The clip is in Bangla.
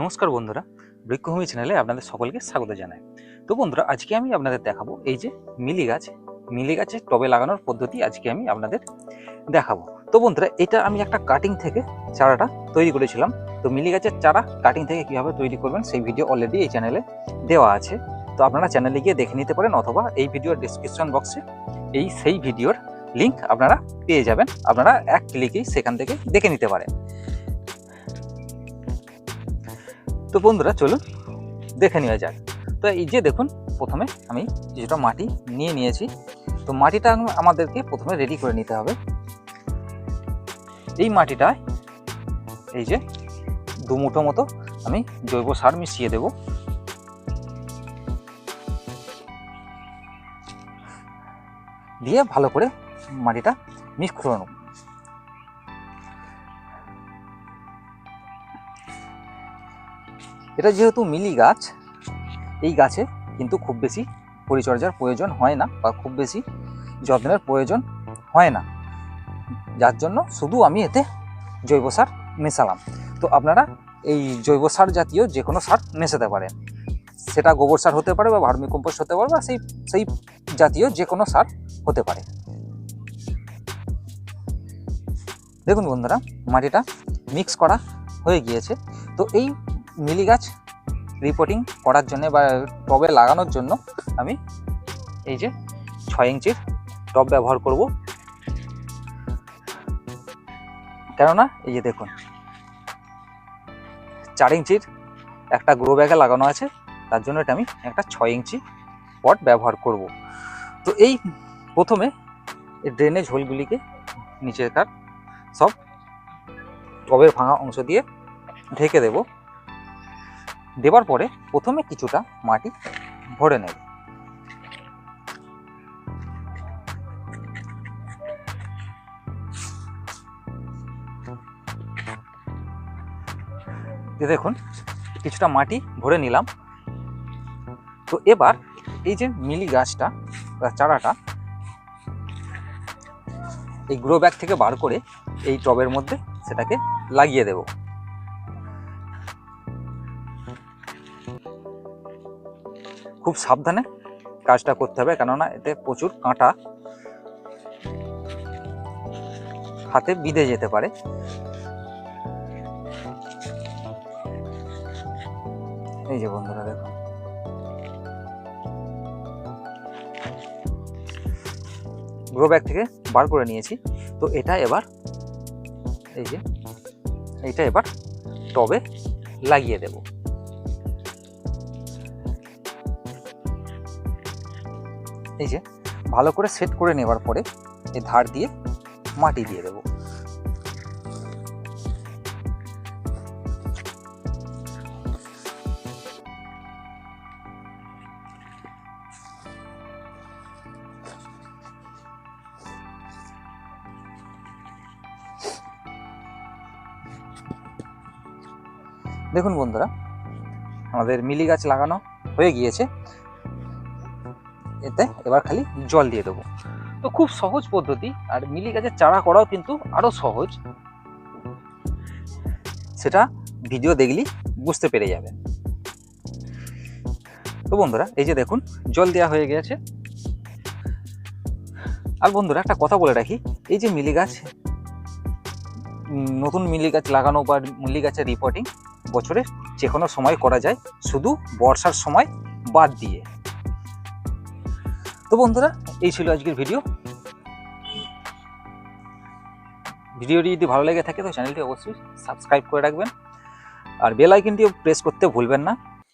নমস্কার বন্ধুরা, বৃক্ষভূমি চ্যানেলে আপনাদের সকলকে স্বাগত জানাই। তো বন্ধুরা, আজকে আমি আপনাদের দেখাবো এই যে মিলি গাছ। মিলি গাছে টবে লাগানোর পদ্ধতি আজকে আমি আপনাদের দেখাবো। তো বন্ধুরা, এটা আমি একটা কাটিং থেকে চারাটা তৈরি করেছিলাম। তো মিলি গাছের চারা কাটিং থেকে কীভাবে তৈরি করবেন সেই ভিডিও অলরেডি এই চ্যানেলে দেওয়া আছে। তো আপনারা চ্যানেলে গিয়ে দেখে নিতে পারেন অথবা এই ভিডিওর ডিসক্রিপশন বক্সে এই সেই ভিডিওর লিঙ্ক আপনারা পেয়ে যাবেন। আপনারা এক ক্লিকেই সেখান থেকে দেখে নিতে পারেন। তো বন্ধুরা, চলুন দেখে নেওয়া যাক। তো এই যে দেখুন, প্রথমে আমি কিছুটা মাটি নিয়ে নিয়েছি। তো মাটিটা আমাদেরকে প্রথমে রেডি করে নিতে হবে। এই মাটিটায় এই যে দু মুঠো মতো আমি জৈব সার মিশিয়ে দেব। দিয়ে ভালো করে মাটিটা মিক্স করে নেব। এটা যেহেতু মিলি গাছ, এই গাছে কিন্তু খুব বেশি পরিচর্যার প্রয়োজন হয় না বা খুব বেশি যত্নের প্রয়োজন হয় না। যার জন্য শুধু আমি এতে জৈব সার মেশালাম। তো আপনারা এই জৈব সার জাতীয় যে কোনো সার মেশাতে পারেন। সেটা গোবর সার হতে পারে বা ভার্মি কম্পোস্ট হতে পারে বা সেই সেই জাতীয় যে কোনো সার হতে পারে। দেখুন বন্ধুরা, মাটিটা মিক্স করা হয়ে গিয়েছে। তো এই মিলি গাছ রিপোর্টিং করার জন্য বা টবে লাগানোর জন্য আমি এই যে ছয় ইঞ্চির টব ব্যবহার করব। কেননা, এই যে দেখুন, চার ইঞ্চির একটা গ্রো ব্যাগে লাগানো আছে, তার জন্য এটা আমি একটা ছয় ইঞ্চি পট ব্যবহার করব। তো এই প্রথমে এই ড্রেনেজ হোলগুলিকে নিচেকার সব টবের ভাঙা অংশ দিয়ে ঢেকে দেবো। দেওয়ার পরে প্রথমে কিছুটা মাটি ভরে নেব। দেখুন, কিছুটা মাটি ভরে নিলাম। তো এবার এই যে মিলি গাছটা চারাটা, এই গ্রো ব্যাগ থেকে বার করে এই টবের মধ্যে সেটাকে লাগিয়ে দেবো। খুব সাবধানে কাজটা করতে হবে, কেননা এতে প্রচুর কাঁটা হাতে বিঁধে যেতে পারে। এই যে বন্ধুরা, দেখো। গ্রো ব্যাগ থেকে বার করে নিয়েছি। তো এটা এবার, এই যে, এইটা এবার টবে লাগিয়ে দেবো। এই যে, ভালো করে সেট করে নেবার পরে এই ধার দিয়ে মাটি দিয়ে দেবো। দেখুন বন্ধুরা, আমাদের মিলি গাছ লাগানো হয়ে গিয়েছে। এতে এবার খালি জল দিয়ে দেবো। তো খুব সহজ পদ্ধতি, আর মিলি গাছের চারা করাও কিন্তু আরও সহজ। সেটা ভিডিও দেখলেই বুঝতে পেরে যাবেন তো বন্ধুরা, এই যে দেখুন, জল দেওয়া হয়ে গেছে। আর বন্ধুরা, একটা কথা বলে রাখি, এই যে মিলি গাছ, নতুন মিলি গাছ লাগানো বা মিলি গাছের রিপোর্টিং বছরের যে কোনো সময় করা যায়, শুধু বর্ষার সময় বাদ দিয়ে। তো বন্ধুরা, এই ছিল আজকের ভিডিও ভিডিওটি যদি ভালো লেগে থাকে, তো চ্যানেলটি অবশ্যই সাবস্ক্রাইব করে রাখবেন। আর বেল আইকনটিও প্রেস করতে ভুলবেন না।